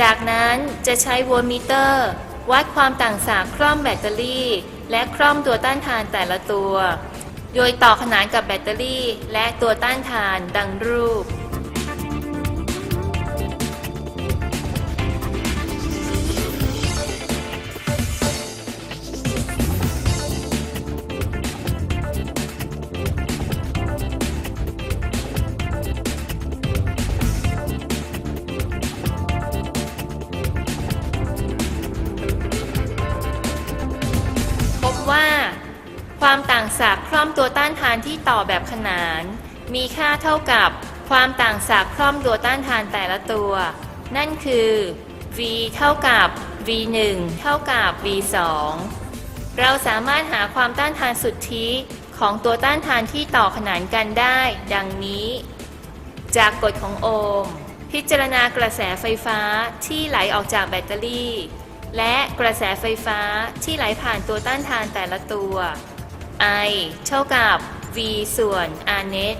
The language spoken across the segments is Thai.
จากนั้นจะใช้โวลต์มิเตอร์ วัดความต่างสากคร่อมแบตเตอรี่ และคร่อมตัวต้านทานแต่ละตัว โดยต่อขนานกับแบตเตอรี่ และตัวต้านทานดังรูป ความต่างสากคล่อมตัวต้านทานที่ต่อแบบขนาน มีค่าเท่ากับความต่างสากคล่อมตัวต้านทานแต่ละตัว นั่นคือ v เท่ากับ v 1เท่ากับ v 2เราสามารถหาความต้านทานสุทธิของตัวต้านทานที่ต่อขนานกันได้ ดังนี้ จากกฎของโอห์มพิจารณากระแสไฟฟ้าที่ไหลออกจากแบตเตอรี่ และกระแสไฟฟ้าที่ไหลผ่านตัวต้านทานแต่ละตัว I เท่ากับ V ส่วน R net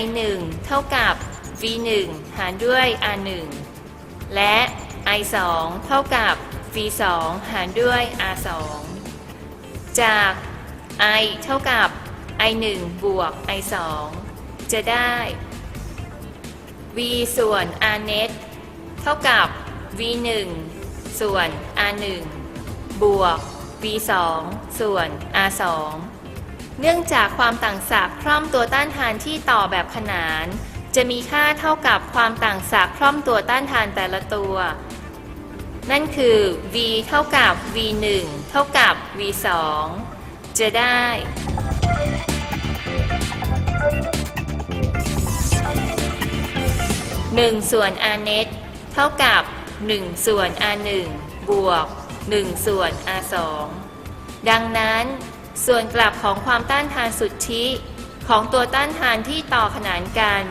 I 1เท่ากับ V 1หารด้วย R 1และ I 2เท่ากับ V 2หารด้วย R 2จาก I เท่ากับ I 1บวก I 2จะได้ v ส่วน r net เท่ากับ v 1ส่วน r 1บวก v 2 ส่วน r 2 เนื่องจากความต่างศักย์คล่อมตัวต้านทานที่ต่อแบบขนาน จะมีค่าเท่ากับความต่างศักย์คล่อมตัวต้านทานแต่ละตัว นั่นคือ v เท่ากับ v 1 เท่ากับ v 2 จะได้ 1 ส่วน r net เท่ากับ 1 ส่วน r 1 บวก 1 ส่วน r 2 ดังนั้น ส่วนกลับของความต้านทานสุทธิของตัวต้านทานที่ต่อขนานกัน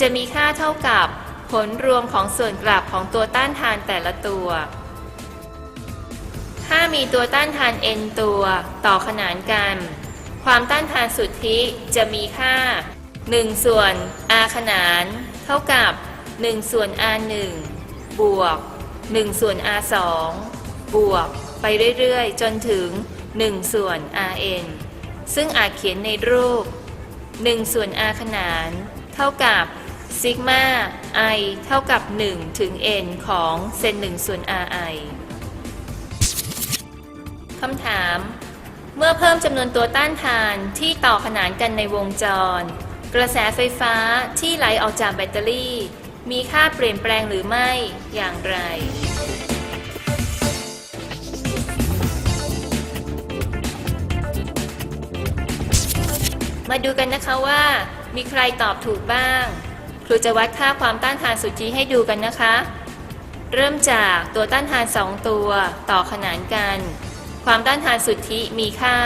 จะมีค่าเท่ากับผลรวมของส่วนกลับของตัวต้านทานแต่ละตัว ถ้ามีตัวต้านทาน n ตัวต่อขนานกัน ความต้านทานสุทธิจะมีค่า 1 ส่วน r ขนาน เท่ากับ 1 ส่วน r 1บวก 1 ส่วน r 2 บวกไปเรื่อยๆ จนถึง 1 ส่วน rn ซึ่งอาจเขียนในรูป 1 ส่วน r ขนาน เท่ากับซิกมา i เท่ากับ 1 ถึง n ของเซน1ส่วน ri คำถาม เมื่อเพิ่มจำนวนตัวต้านทานที่ต่อขนานกันในวงจร กระแสไฟฟ้าที่ไหลออกจากแบตเตอรี่ มีค่าเปลี่ยนแปลงหรือไม่อย่างไร มาดูกันนะคะว่ามีใครตอบถูกบ้าง ครูจะวัดค่าความต้านทานสุทธิให้ดูกันนะคะ เริ่มจากตัวต้านทาน 2 ตัวต่อขนานกัน ความต้านทานสุทธิมีค่า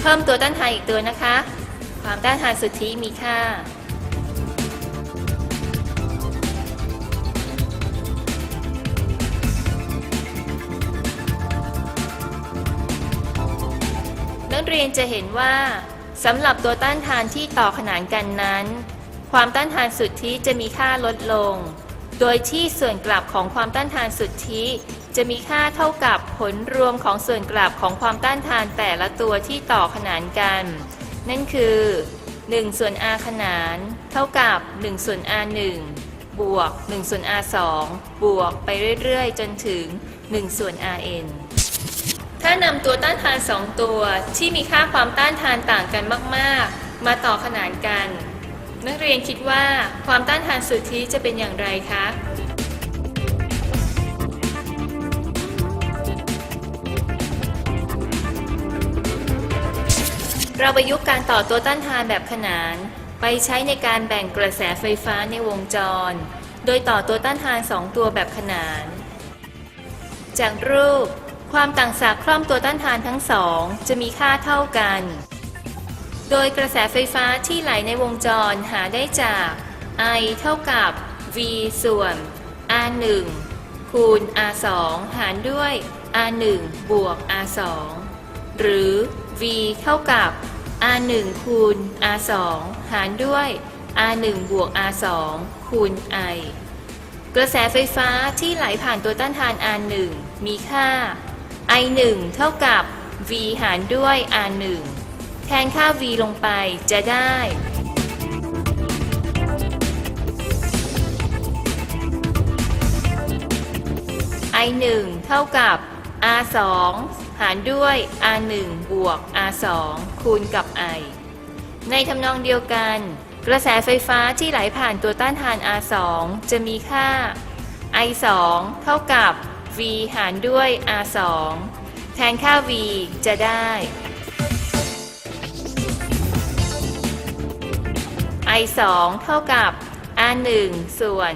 เพิ่มตัวต้านทานอีกตัวนะคะ ความต้านทานสุทธิมีค่า เรียนจะเห็นว่าสำหรับตัวต้านทานที่ต่อขนานกันนั้น ความต้านทานสุทธิจะมีค่าลดลง โดยที่ส่วนกลับของความต้านทานสุทธิจะมีค่าเท่ากับผลรวมของส่วนกลับของความต้านทานแต่ละตัวที่ต่อขนานกัน นั่นคือ 1 ส่วน r ขนาน เท่ากับ 1 ส่วน r 1บวก 1 ส่วน r 2บวกไปเรื่อยๆ จนถึง 1 ส่วน rn ถ้านำตัวต้านทาน 2 ตัวที่มีค่าความต้านทานต่างกันมากๆ มาต่อขนานกัน นักเรียนคิดว่าความต้านทานสุทธิจะเป็นอย่างไรคะเราประยุกต์การต่อตัวต้านทานแบบขนาน ไปใช้ในการแบ่งกระแสไฟฟ้าในวงจร โดยต่อตัวต้านทาน 2 ตัวแบบขนาน จากรูป ความต่างศักย์คล่อมตัวต้านทานทั้งสอง จะมีค่าเท่ากัน โดยกระแสไฟฟ้าที่ไหลในวงจรหาได้จาก I เท่ากับ V ส่วน R 1คูณ R 2หารด้วย R 1บวก R 2หรือ V เท่ากับ R1 คูณ R2 หารด้วย R1 บวก R2 คูณ I กระแสไฟฟ้าที่ไหลผ่านตัวต้านทาน R1 มีค่า I1 เท่ากับ V หารด้วย R1 แทนค่า V ลงไปจะได้ I1 เท่ากับ R2 หารด้วย R1 บวก R2 คูณกับ I ในทำนองเดียวกัน กระแสไฟฟ้าที่ไหลผ่านตัวต้านทาน R2 จะมีค่า I2 เท่ากับ V หารด้วย R2 แทนค่า V จะได้ I2 เท่ากับ R1 ส่วน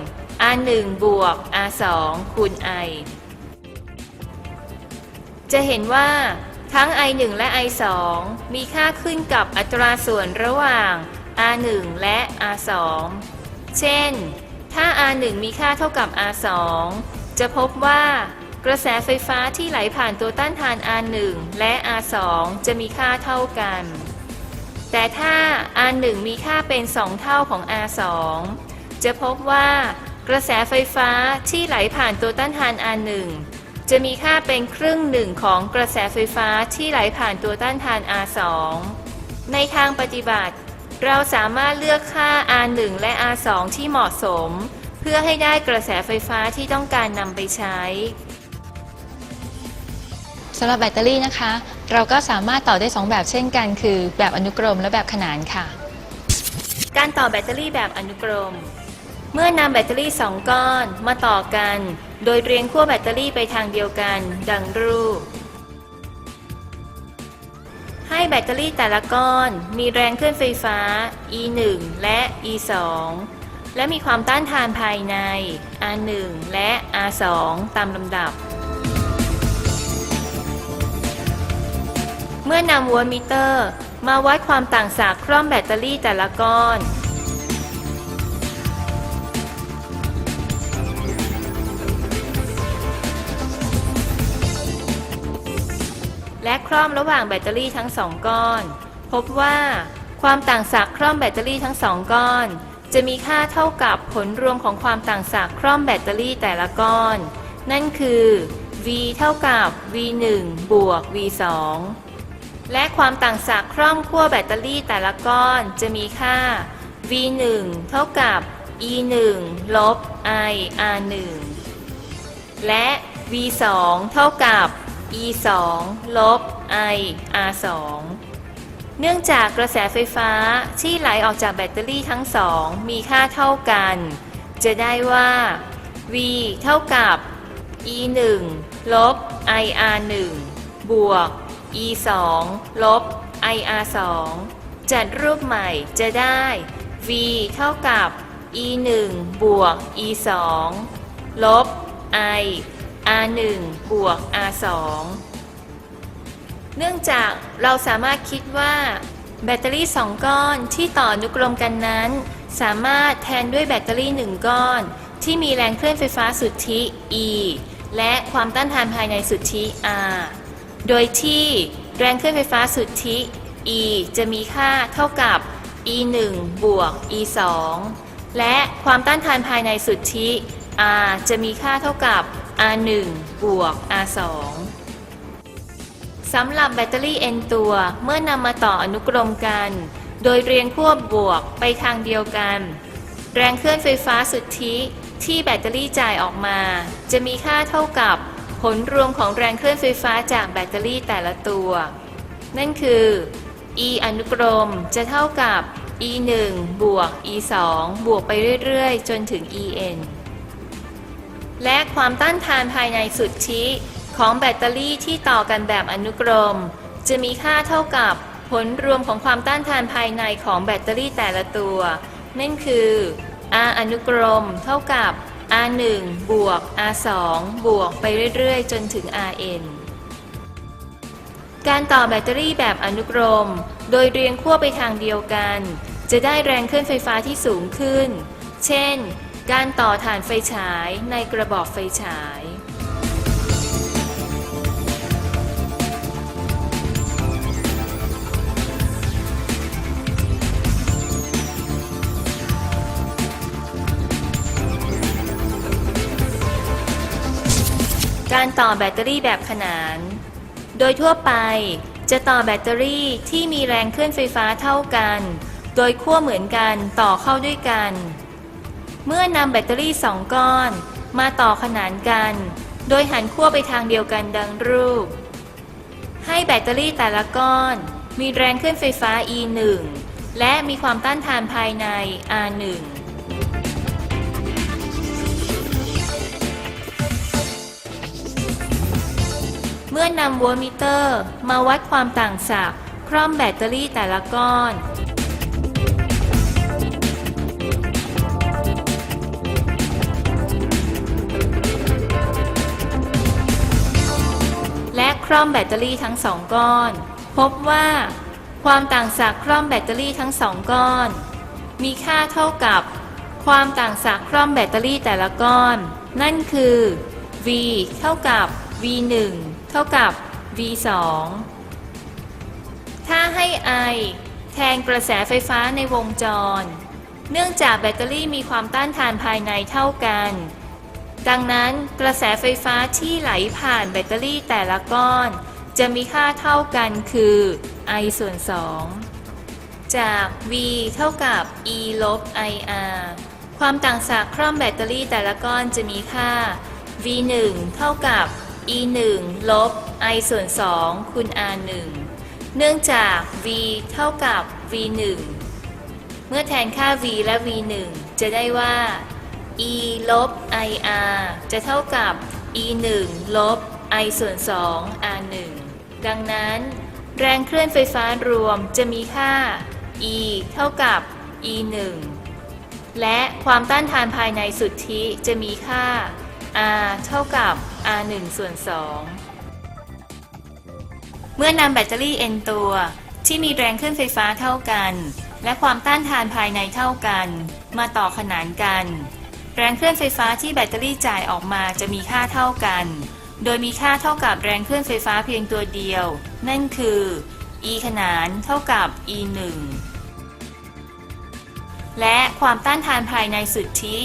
R1 บวก R2 คูณ I จะเห็นว่าทั้ง I1 และ I2 มีค่าขึ้นกับอัตราส่วนระหว่าง R1 และ R2 เช่น ถ้า R1 มีค่าเท่ากับ R2 จะพบว่ากระแสไฟฟ้าที่ไหลผ่านตัวต้านทาน R1 และ R2 จะมีค่าเท่ากัน แต่ถ้า R1 มีค่าเป็น 2 เท่าของ R2 จะพบว่ากระแสไฟฟ้าที่ไหลผ่านตัวต้านทาน R1 จะมีค่าเป็นครึ่งหนึ่งของกระแสไฟฟ้าที่ไหลผ่านตัวต้านทาน R2 ในทางปฏิบัติ เราสามารถเลือกค่า R1 และ R2 ที่เหมาะสม พื่อให้ได้กระแสไฟฟ้าที่ต้องการนำไปใช้ สำหรับแบตเตอรี่นะคะ เราก็สามารถต่อได้ 2 แบบเช่นกัน คือ แบบอนุกรมและแบบขนานค่ะ การต่อแบตเตอรี่แบบอนุกรม เมื่อนำแบตเตอรี่ 2 ก้อนมาต่อกัน โดยเรียงขั้วแบตเตอรี่ไปทางเดียวกัน ดังรูป ให้แบตเตอรี่แต่ละก้อนมีแรงเคลื่อนไฟฟ้า E1 และ E2 และมีความต้านทานภายใน R1 และ R2 ตามลำดับ เมื่อนำวลต์มิเตอร์ มาวัดความต่างสากคร่อมแบตเตอรี่แต่ละก้อนและคร่อมระหว่างแบตเตอรี่ทั้งสองก้อน พบว่าความต่างศักย์คร่อมแบตเตอรี่ทั้งสองก้อน จะมีค่าเท่ากับผลรวมของความต่างศักย์คร่อมแบตเตอรี่แต่ละก้อน นั่นคือ V เท่ากับ V1 บวก V2 และความต่างศักย์คร่อมขั้วแบตเตอรี่แต่ละก้อนจะมีค่า V1 เท่ากับ E1 ลบ I R1 และ V2 เท่ากับ E2 ลบ I R2 เนื่องจากกระแสไฟฟ้าที่ไหลออกจากแบตเตอรี่ทั้งสองมีค่าเท่ากัน จะได้ว่า V เท่ากับ E1 ลบ IR1 บวก E2 ลบ IR2 จัดรูปใหม่จะได้ V เท่ากับ E1 บวก E2 ลบ I R1 บวก R2 เนื่องจากเราสามารถคิดว่า แบตเตอรี่ 2 ก้อนที่ต่ออนุกรมกันนั้น สามารถแทนด้วยแบตเตอรี่ 1 ก้อน ที่มีแรงเคลื่อนไฟฟ้าสุทธิ E และความต้านทานภายในสุทธิ R โดยที่แรงเคลื่อนไฟฟ้าสุทธิ E จะมีค่าเท่ากับ E 1บวก E 2และความต้านทานภายในสุทธิ R จะมีค่าเท่ากับ R 1บวก R 2 สำหรับแบตเตอรี่ N ตัวเมื่อนำมาต่ออนุกรมกัน โดยเรียงขั้วบวกไปทางเดียวกัน แรงเคลื่อนไฟฟ้าสุทธิที่แบตเตอรี่จ่ายออกมา จะมีค่าเท่ากับผลรวมของแรงเคลื่อนไฟฟ้าจากแบตเตอรี่แต่ละตัว นั่นคือ E อนุกรมจะเท่ากับ E 1บวก E 2บวกไปเรื่อย ๆ จนถึง EN และความต้านทานภายในสุทธิ ของแบตเตอรี่ที่ต่อกันแบบอนุกรม จะมีค่าเท่ากับผลรวมของความต้านทานภายในของแบตเตอรี่แต่ละตัว นั่นคือ R อนุกรมเท่ากับ R1 บวก R2 บวกไปเรื่อยๆ จนถึง Rn การต่อแบตเตอรี่แบบอนุกรม โดยเรียงขั้วไปทางเดียวกัน จะได้แรงเคลื่อนไฟฟ้าที่สูงขึ้น เช่น การต่อถ่านไฟฉายในกระบอกไฟฉาย การต่อแบตเตอรี่แบบขนาน โดยทั่วไปจะต่อแบตเตอรี่ที่มีแรงเคลื่อนไฟฟ้าเท่ากัน โดยขั้วเหมือนกันต่อเข้าด้วยกัน เมื่อนำแบตเตอรี่สองก้อน มาต่อขนานกัน โดยหันขั้วไปทางเดียวกันดังรูป ให้แบตเตอรี่แต่ละก้อน มีแรงเคลื่อนไฟฟ้า E1 และมีความต้านทานภายใน R1 มื่อนำโวลต์มิเตอร์ มาวัดความต่างศักย์คร่อมแบตเตอรี่แต่ละก้อน และคร่อมแบตเตอรี่ทั้งสองก้อน พบว่าความต่างศักย์คร่อมแบตเตอรี่ทั้งสองก้อน มีค่าเท่ากับความต่างศักย์คร่อมแบตเตอรี่แต่ละก้อน นั่นคือ V เท่ากับ V1 ท่ากับ V2 ถ้าให้ I แทนกระแสไฟฟ้าในวงจร เนื่องจากแบตเตอรี่มีความต้านทานภายในเท่ากัน ดังนั้นกระแสไฟฟ้าที่ไหลผ่านแบตเตอรี่แต่ละก้อน จะมีค่าเท่ากันคือ I ส่วน 2 จาก V เท่ากับ E ลบ IR ความต่างศักย์คร่อมแบตเตอรี่แต่ละก้อนจะมีค่า V1 เท่ากับ E1 ลบ I ส่วน2คูณ R1 เนื่องจาก V เท่ากับ V1 เมื่อแทนค่า V และ V1 จะได้ว่า E ลบ IR จะเท่ากับ E1 ลบ I ส่วน2 R1 ดังนั้น แรงเคลื่อนไฟฟ้ารวมจะมีค่า E เท่ากับ E1 และความต้านทานภายในสุทธิจะมีค่า R เท่ากับ R1 ส่วน2เมื่อนำแบตเตอรี่ N ตัวที่มีแรงเคลื่อนไฟฟ้าเท่ากัน และความต้านทานภายในเท่ากัน มาต่อขนานกัน แรงเคลื่อนไฟฟ้าที่แบตเตอรี่จ่ายออกมาจะมีค่าเท่ากัน โดยมีค่าเท่ากับแรงเคลื่อนไฟฟ้าเพียงตัวเดียว นั่นคือ E ขนานเท่ากับ E 1และความต้านทานภายในสุทธิ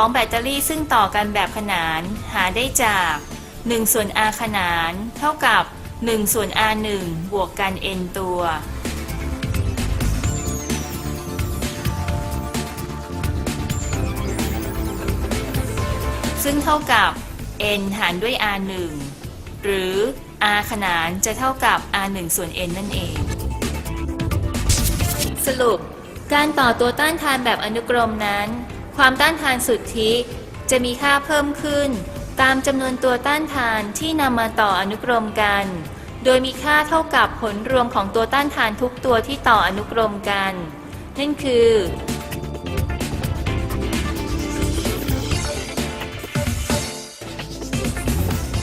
ของแบตเตอรี่ซึ่งต่อกันแบบขนานหาได้จาก 1 ส่วน R ขนาน เท่ากับ 1 ส่วน R1 บวกกัน N ตัว ซึ่งเท่ากับ n หารด้วย r1 หรือ r ขนานจะเท่ากับ r1 ส่วน n นั่นเอง สรุป การต่อตัวต้านทานแบบอนุกรมนั้น ความต้านทานสุทธิ จะมีค่าเพิ่มขึ้น ตามจำนวนตัวต้านทานที่นำมาต่ออนุกรมกัน โดยมีค่าเท่ากับผลรวมของตัวต้านทานทุกตัวที่ต่ออนุกรมกัน นั่นคือ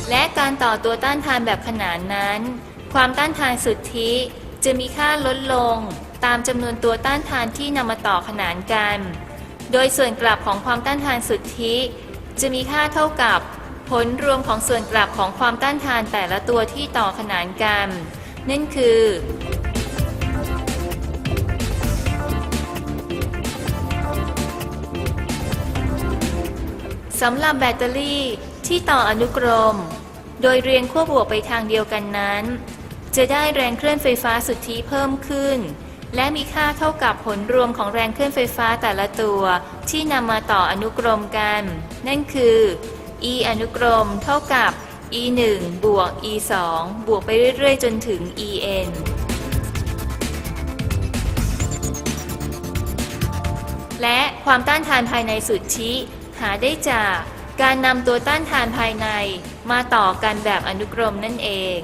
และการต่อตัวต้านทานแบบขนานนั้น ความต้านทานสุทธิจะมีค่าลดลง ตามจำนวนตัวต้านทานที่นำมาต่อขนานกัน โดยส่วนกลับของความต้านทานสุทธิ จะมีค่าเท่ากับผลรวมของส่วนกลับของความต้านทานแต่ละตัวที่ต่อขนานกัน นั่นคือ สำหรับแบตเตอรี่ที่ต่ออนุกรม โดยเรียงขั้วบวกไปทางเดียวกันนั้น จะได้แรงเคลื่อนไฟฟ้าสุทธิเพิ่มขึ้น และมีค่าเท่ากับผลรวมของแรงเคลื่อนไฟฟ้าแต่ละตัว ที่นำมาต่ออนุกรมกัน นั่นคือ e อนุกรมเท่ากับ e 1บวก e 2บวกไปเรื่อยๆ จนถึง en และความต้านทานภายในสุทธิ หาได้จากการนำตัวต้านทานภายในมาต่อกันแบบอนุกรมนั่นเอง